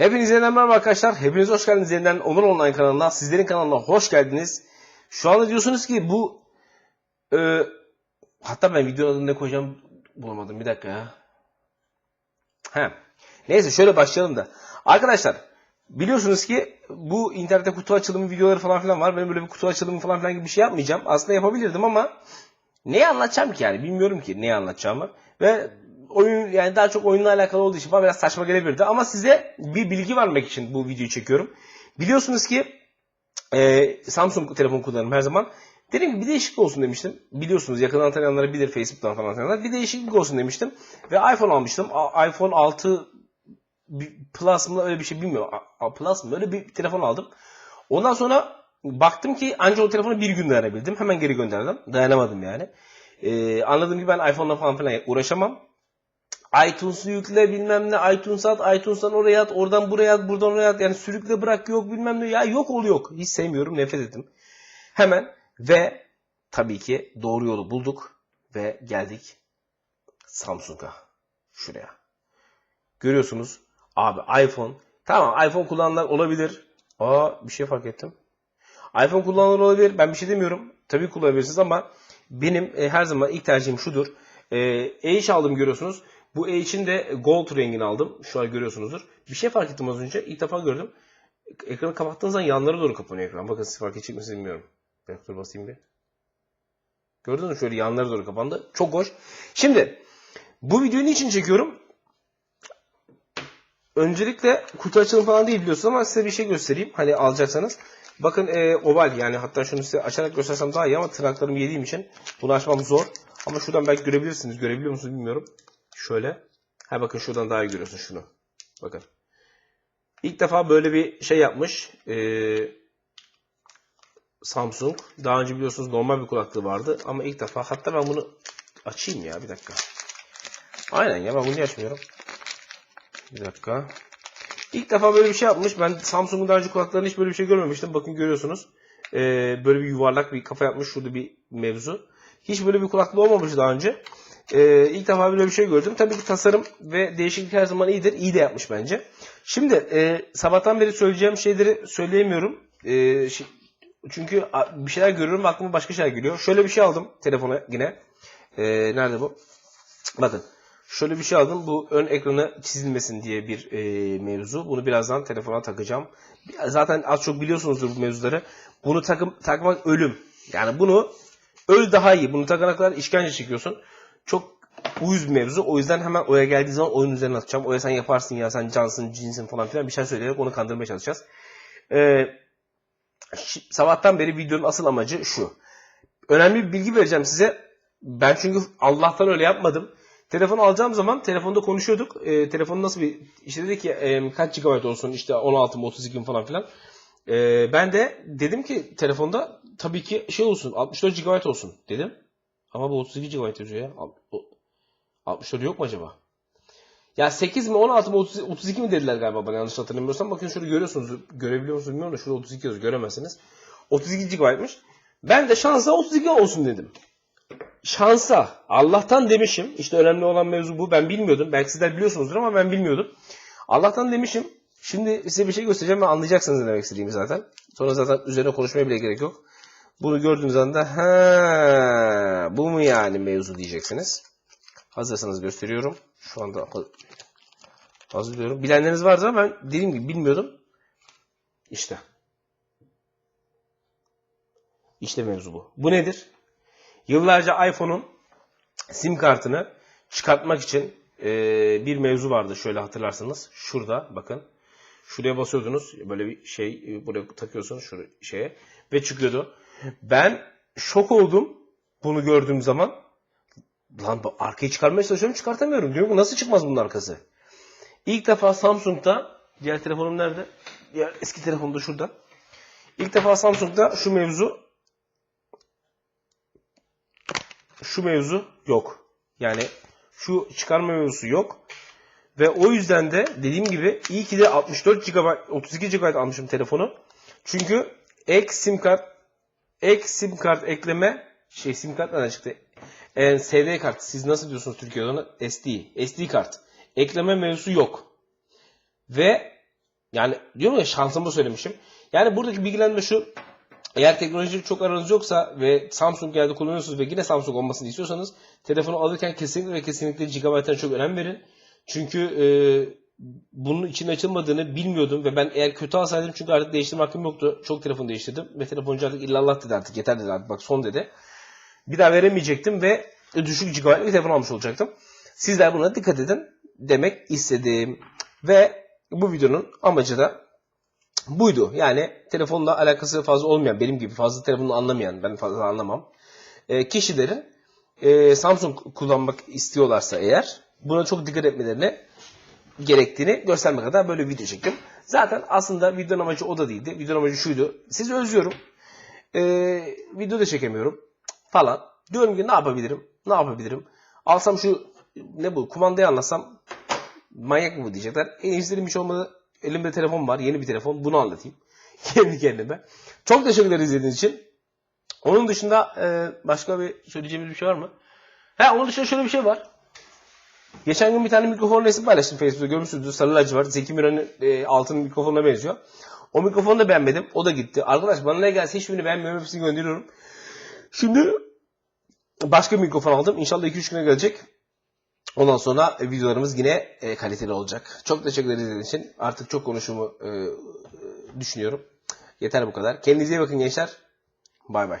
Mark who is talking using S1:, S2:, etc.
S1: Hepinize merhaba arkadaşlar. Hepiniz hoş geldiniz yeniden Onur Online kanalına. Sizlerin kanalına hoş geldiniz. Şu anda diyorsunuz ki bu e, hatta ben videonun adını ne koyacağım bulamadım. Bir dakika ya. He. Neyse şöyle başlayalım da. Arkadaşlar biliyorsunuz ki bu internette kutu açılımı videoları falan filan var. Ben böyle bir kutu açılımı falan filan gibi bir şey yapmayacağım. Aslında yapabilirdim ama neyi anlatacağım ki yani bilmiyorum ki neyi anlatacağımı. Ve oyun yani daha çok oyunla alakalı olduğu için bana biraz saçma gelebilirdi. Ama size bir bilgi vermek için bu videoyu çekiyorum. Biliyorsunuz ki e, Samsung telefon kullanırım her zaman. Dedim ki bir değişiklik olsun demiştim. Biliyorsunuz yakından tanıyanları bilir Facebook'tan falan tanıyanlar. Bir değişiklik olsun demiştim. Ve iPhone almıştım. A- iPhone 6 bir- Plus mı öyle bir şey bilmiyorum. A- Plus mı öyle bir telefon aldım. Ondan sonra baktım ki ancak o telefonu bir gün dayanabildim. Hemen geri gönderdim. Dayanamadım yani. Ee, anladım ki ben iPhone'la falan filan uğraşamam. iTunes'u yükle bilmem ne iTunes at iTunes'tan oraya at oradan buraya at buradan oraya at yani sürükle bırak yok bilmem ne ya yok ol yok hiç sevmiyorum nefret ettim. Hemen ve tabii ki doğru yolu bulduk ve geldik Samsung'a şuraya. Görüyorsunuz abi iPhone tamam iPhone kullananlar olabilir. Aa bir şey fark ettim. iPhone kullananlar olabilir. Ben bir şey demiyorum. Tabii kullanabilirsiniz ama benim e, her zaman ilk tercihim şudur. E, H aldım görüyorsunuz. Bu H'in de gold rengini aldım. Şu an görüyorsunuzdur. Bir şey fark ettim az önce. İlk defa gördüm. Ekranı kapattığınız zaman yanlara doğru kapanıyor ekran. Bakın siz fark edecek misiniz bilmiyorum. Dur basayım bir. Gördünüz mü? Şöyle yanlara doğru kapandı. Çok hoş. Şimdi bu videoyu niçin çekiyorum? Öncelikle kutu açılımı falan değil biliyorsunuz ama size bir şey göstereyim. Hani alacaksanız. Bakın e, oval yani hatta şunu size açarak göstersem daha iyi ama tırnaklarımı yediğim için bunu açmam zor. Ama şuradan belki görebilirsiniz. Görebiliyor musunuz bilmiyorum. Şöyle. Ha bakın şuradan daha iyi görüyorsunuz şunu. Bakın. İlk defa böyle bir şey yapmış. Ee, Samsung. Daha önce biliyorsunuz normal bir kulaklığı vardı. Ama ilk defa hatta ben bunu açayım ya bir dakika. Aynen ya ben bunu açmıyorum? Bir dakika. İlk defa böyle bir şey yapmış. Ben Samsung'un daha önce kulaklarında hiç böyle bir şey görmemiştim. Bakın görüyorsunuz. Ee, böyle bir yuvarlak bir kafa yapmış. Şurada bir mevzu. Hiç böyle bir kulaklığı olmamış daha önce. Ee, ilk defa böyle bir şey gördüm. Tabii ki tasarım ve değişiklik her zaman iyidir. İyi de yapmış bence. Şimdi e, sabahtan beri söyleyeceğim şeyleri söyleyemiyorum. E, çünkü bir şeyler görüyorum ve aklıma başka şeyler geliyor. Şöyle bir şey aldım telefona yine. E, nerede bu? Bakın. Şöyle bir şey aldım. Bu ön ekranı çizilmesin diye bir e, mevzu. Bunu birazdan telefona takacağım. Zaten az çok biliyorsunuzdur bu mevzuları. Bunu takım, takmak ölüm. Yani bunu öl daha iyi. Bunu takana kadar işkence çekiyorsun. Çok uyuz bir mevzu. O yüzden hemen Oya geldiği zaman oyun üzerine atacağım. Oya sen yaparsın ya sen cansın cinsin falan filan bir şey söyleyerek onu kandırmaya çalışacağız. Ee, sabahtan beri videonun asıl amacı şu. Önemli bir bilgi vereceğim size. Ben çünkü Allah'tan öyle yapmadım. Telefon alacağım zaman telefonda konuşuyorduk. Ee, telefon nasıl bir işte dedi ki e, kaç GB olsun işte 16 mı 32 mi falan filan. Ee, ben de dedim ki telefonda tabii ki şey olsun 64 GB olsun dedim. Ama bu 32 GB yazıyor ya. Al- o- 64 yok mu acaba? Ya 8 mi 16 mı 30 32 mi dediler galiba bana yanlış hatırlamıyorsam. Bakın şurada görüyorsunuz. Görebiliyor musunuz bilmiyorum da şurada 32 yazıyor. Göremezsiniz. 32 GB'mış. Ben de şansa 32 olsun dedim. Şansa. Allah'tan demişim. İşte önemli olan mevzu bu. Ben bilmiyordum. Belki sizler biliyorsunuzdur ama ben bilmiyordum. Allah'tan demişim. Şimdi size bir şey göstereceğim ve anlayacaksınız ne demek istediğimi zaten. Sonra zaten üzerine konuşmaya bile gerek yok. Bunu gördüğünüz anda ha bu mu yani mevzu diyeceksiniz. Hazırsanız gösteriyorum. Şu anda ha- hazırlıyorum. Bilenleriniz vardı ama ben dediğim gibi bilmiyordum. İşte. İşte mevzu bu. Bu nedir? Yıllarca iPhone'un sim kartını çıkartmak için bir mevzu vardı şöyle hatırlarsanız. Şurada bakın. Şuraya basıyordunuz. Böyle bir şey buraya takıyorsunuz şu şeye ve çıkıyordu. Ben şok oldum bunu gördüğüm zaman. Lan bu arkayı çıkarmaya çalışıyorum çıkartamıyorum. Diyorum nasıl çıkmaz bunun arkası? İlk defa Samsung'da diğer telefonum nerede? Diğer eski telefonum da şurada. İlk defa Samsung'da şu mevzu şu mevzu yok. Yani şu çıkarma mevzusu yok. Ve o yüzden de dediğim gibi iyi ki de 64 GB 32 GB almışım telefonu. Çünkü ek sim kart ek sim kart ekleme şey sim kart nereden çıktı? E, SD kart. Siz nasıl diyorsunuz Türkiye'de ona? SD. SD kart. Ekleme mevzusu yok. Ve Yani diyorum ya şansımı söylemişim. Yani buradaki bilgilendirme şu. Eğer teknoloji çok aranız yoksa ve Samsung geldi kullanıyorsunuz ve yine Samsung olmasını istiyorsanız telefonu alırken kesinlikle ve kesinlikle gigabaytına çok önem verin. Çünkü e, bunun için açılmadığını bilmiyordum ve ben eğer kötü alsaydım çünkü artık değiştirme hakkım yoktu. Çok telefon değiştirdim ve telefoncu artık illallah dedi artık yeter dedi artık bak son dedi. Bir daha veremeyecektim ve düşük gigabaytlı bir telefon almış olacaktım. Sizler buna dikkat edin demek istedim. Ve bu videonun amacı da buydu. Yani telefonla alakası fazla olmayan, benim gibi fazla telefonunu anlamayan, ben fazla anlamam. E, kişilerin e, Samsung kullanmak istiyorlarsa eğer buna çok dikkat etmelerini gerektiğini göstermek kadar böyle video çektim. Zaten aslında videonun amacı o da değildi. Videonun amacı şuydu. Sizi özlüyorum. E, video da çekemiyorum falan. Diyorum ki ne yapabilirim? Ne yapabilirim? Alsam şu ne bu kumandayı anlatsam manyak mı diyecekler. En iyisi hiç olmadı. Elimde telefon var. Yeni bir telefon. Bunu anlatayım. Kendi kendime. Çok teşekkürler izlediğiniz için. Onun dışında e, başka bir söyleyeceğimiz bir şey var mı? Ha onun dışında şöyle bir şey var. Geçen gün bir tane mikrofon resmi paylaştım Facebook'ta. Görmüşsünüzdür. Sarı lacivert. Zeki Müren'in e, altın mikrofonuna benziyor. O mikrofonu da beğenmedim. O da gitti. Arkadaş bana ne gelse hiçbirini beğenmiyorum. Hepsini gönderiyorum. Şimdi başka bir mikrofon aldım. İnşallah 2-3 güne gelecek. Ondan sonra videolarımız yine e, kaliteli olacak. Çok teşekkür ederiz için. Artık çok konuşumu e, e, düşünüyorum. Yeter bu kadar. Kendinize iyi bakın gençler. Bay bay.